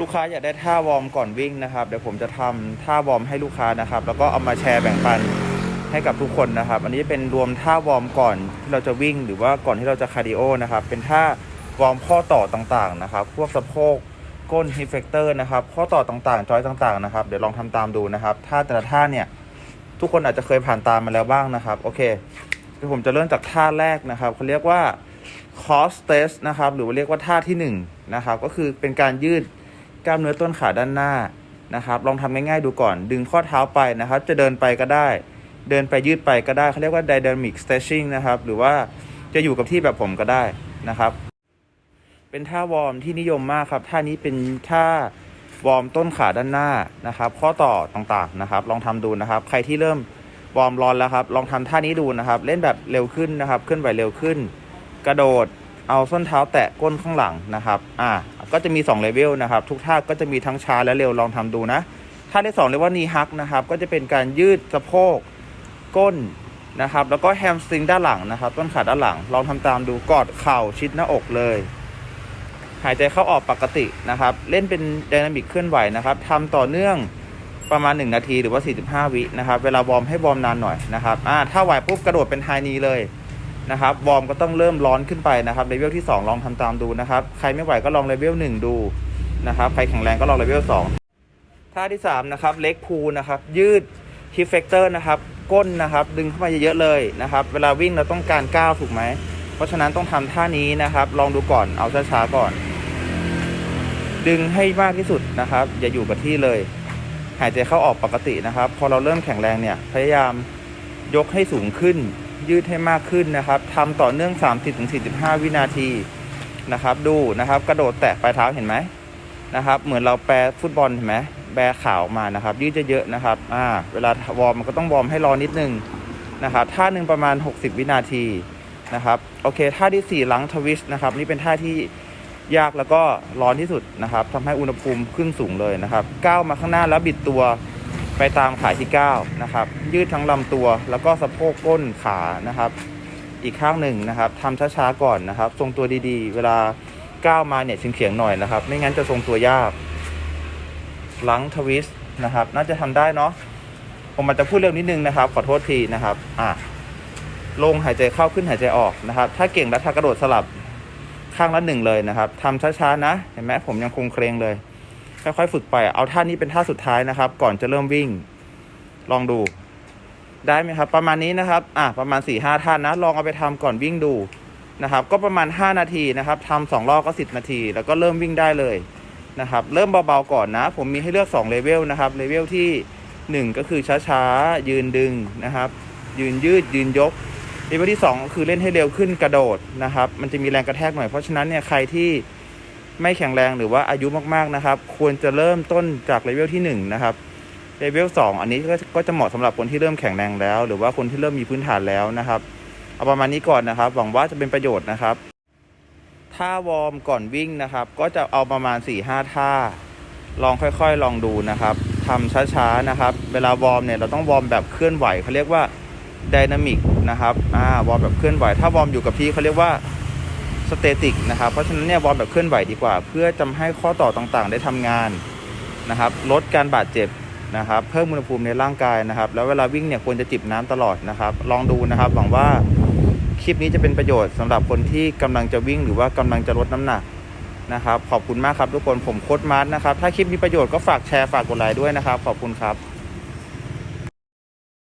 ลูกค้าอยากได้ท่าวอร์มก่อนวิ่งนะครับเดี๋ยวผมจะทำท่าวอร์มให้ลูกค้านะครับ แล้วก็เอามาแชร์แบ่งปันให้กับทุกคนนะครับ อันนี้เป็นรวมท่าวอร์มก่อนที่เราจะวิ่งหรือว่าก่อนที่เราจะคาร์ดิโอนะครับ เป็นท่าวอร์มข้อต่อต่างๆนะครับ พวกสะโพกก้นฮิฟเฟกเตอร์นะครับ ข้อต่อต่างๆ จอยต่างๆนะครับ เดี๋ยวลองทำตามดูนะครับท่าแต่ละท่าเนี่ยทุกคนอาจจะเคยผ่านตามมาแล้วบ้างนะครับ โอเคเดี๋ยวผมจะเริ่มจากท่าแรกนะครับเขาเรียกว่า cross test นะครับ หรือว่าเรียกว่าท่าที่หนึ่งนะครับ ก็คือเป็นการยืด กล้ามเนื้อต้นขาด้านหน้านะครับ ลองทำง่ายๆดูก่อน ดึงข้อเท้าไปนะครับ จะเดินไปก็ได้ เดินไปยืดไปก็ได้เขาเรียกว่า dynamic stretching นะครับ หรือว่าจะอยู่กับที่แบบผมก็ได้นะครับ เป็นท่าวอร์มที่นิยมมากครับ ท่านี้เป็นท่าวอร์มต้นขาด้านหน้านะครับ ข้อต่อต่างๆนะครับ ลองทำดูนะครับ ใครที่เริ่มวอร์มร้อนแล้วครับ ลองทำท่านี้ดูนะครับ เล่นแบบเร็วขึ้นนะครับ เคลื่อนไหวเร็วขึ้น กระโดด เอาส้นเท้าแตะก้นข้างหลังนะครับ อ่า ก็จะมี2เลเวลนะครับ ทุกท่าก็จะมีทั้งช้าและเร็วลองทำดูนะท่าที่2เรียกว่า knee hug นะครับ ก็จะเป็นการยืดสะโพกก้นนะครับ แล้วก็แฮมสตริงด้านหลังนะครับ ต้นขาด้านหลัง ลองทำตามดูกอดเข่าชิดหน้าอกเลย หายใจเข้าออกปกตินะครับ เล่นเป็นไดนามิกเคลื่อนไหวนะครับทำต่อเนื่องประมาณ 1 นาทีหรือว่า 45 วินะครับ เวลาวอร์มให้วอร์มนานหน่อยนะครับอ่าถ้าไหวปุ๊บกระโดดเป็นไฮนีเลย นะครับวอร์มก็ต้องเริ่มร้อนขึ้นไปนะครับเลเวลที่ 2 ลองทำตามดูนะครับ ใครไม่ไหวก็ลองเลเวล1ดูนะครับใครแข็งแรงก็ลองเลเวล2ท่าที่3นะครับเล็กพูนะครับยืดฮิฟเฟกเตอร์นะครับก้นนะครับดึงเข้ามาเยอะๆเลยนะครับเวลาวิ่งเราต้องการก้าวถูกไหม เพราะฉะนั้นต้องทำท่านี้นะครับ ลองดูก่อนเอาช้าๆก่อน ดึงให้มากที่สุดนะครับ อย่าอยู่กับที่เลย หายใจเข้าออกปกตินะครับ พอเราเริ่มแข็งแรงเนี่ยพยายามยกให้สูงขึ้น ยืดให้มากขึ้นนะครับทำต่อเนื่อง 30-45 วินาทีนะครับ ดูนะครับ กระโดดแตะปลายเท้าเห็นไหมนะครับ เหมือนเราแปรฟุตบอลเห็นไหมแบขาออกมานะครับ ยืดเยอะๆนะครับอ่าเวลาวอร์มมันก็ต้องวอร์มให้รอนิดนึงนะครับท่าหนึ่งประมาณ 60 วินาทีนะครับโอเคท่าที่ 4 หลังทวิสต์นะครับ นี่เป็นท่าที่ยากแล้วก็ร้อนที่สุดนะครับทำให้อุณหภูมิขึ้นสูงเลยนะครับก้าวมาข้างหน้าแล้วบิดตัว ไปตามขาที่ 9 นะครับ ยืดทั้งลำตัวแล้วก็สะโพกก้นขานะครับ อีกข้างหนึ่งนะครับทำช้าๆก่อนนะครับ ทรงตัวดีๆ เวลาก้าวมาเนี่ยเฉียงๆหน่อยนะครับ ไม่งั้นจะทรงตัวยากหลังทวิสต์นะครับ น่าจะทำได้เนาะผมอาจจะพูดเร็วนิดนึงนะครับ ขอโทษทีนะครับอะลงหายใจเข้าขึ้นหายใจออกนะครับ ถ้าเก่งแล้วถ้ากระโดดสลับข้างละหนึ่งเลยนะครับทำช้าๆนะ เห็นไหมผมยังคงเครงเลย ค่อยๆฝึกไป เอาท่านี้เป็นท่าสุดท้ายนะครับ ก่อนจะเริ่มวิ่ง ลองดู ได้ไหมครับ ประมาณนี้นะครับ อะประมาณ4ี่ห้าท่านนะ ลองเอาไปทำก่อนวิ่งดูนะครับ ก็ประมาณ 5 นาทีนะครับทำสองรอบก็ 10 นาที แล้วก็เริ่มวิ่งได้เลยนะครับ เริ่มเบาๆก่อนนะ ผมมีให้เลือก2เลเวลนะครับเลเวลที่ 1 ก็คือช้าๆ ยืนดึงนะครับ ยืนยืดยืนยกเลเวลที่ 2 ก็คือเล่นให้เร็วขึ้นกระโดดนะครับ มันจะมีแรงกระแทกหน่อย เพราะฉะนั้นเนี่ยใครที่ ไม่แข็งแรงหรือว่าอายุมากๆนะครับ ควรจะเริ่มต้นจากเลเวลที่1นะครับเลเวล2อันนี้ก็จะเหมาะสำหรับคนที่เริ่มแข็งแรงแล้ว หรือว่าคนที่เริ่มมีพื้นฐานแล้วนะครับเอาประมาณนี้ก่อนนะครับ หวังว่าจะเป็นประโยชน์นะครับท่าวอร์มก่อนวิ่งนะครับ ก็จะเอาประมาณ 4-5 ท่า ลองค่อยๆ ลองดูนะครับทำช้าๆนะครับ เวลาวอร์มเนี่ยเราต้องวอร์มแบบเคลื่อนไหวเขาเรียกว่าไดนามิกนะครับอ่าวอร์มแบบเคลื่อนไหว ถ้าวอร์มอยู่กับที่เขาเรียกว่า สเตติกนะครับ เพราะฉะนั้นเนี่ยวอร์มแบบเคลื่อนไหวดีกว่า เพื่อจำให้ข้อต่อต่างๆ ได้ทำงานนะครับ ลดการบาดเจ็บนะครับ เพิ่มอุณหภูมิในร่างกายนะครับ แล้วเวลาวิ่งเนี่ยควรจะจิบน้ำตลอดนะครับ ลองดูนะครับ หวังว่าคลิปนี้จะเป็นประโยชน์สำหรับคนที่กำลังจะวิ่งหรือว่ากำลังจะลดน้ำหนักนะครับ ขอบคุณมากครับทุกคนผมโค้ดมาร์ทนะครับ ถ้าคลิปมีประโยชน์ก็ฝากแชร์ฝากกดไลค์ด้วยนะครับ ขอบคุณครับ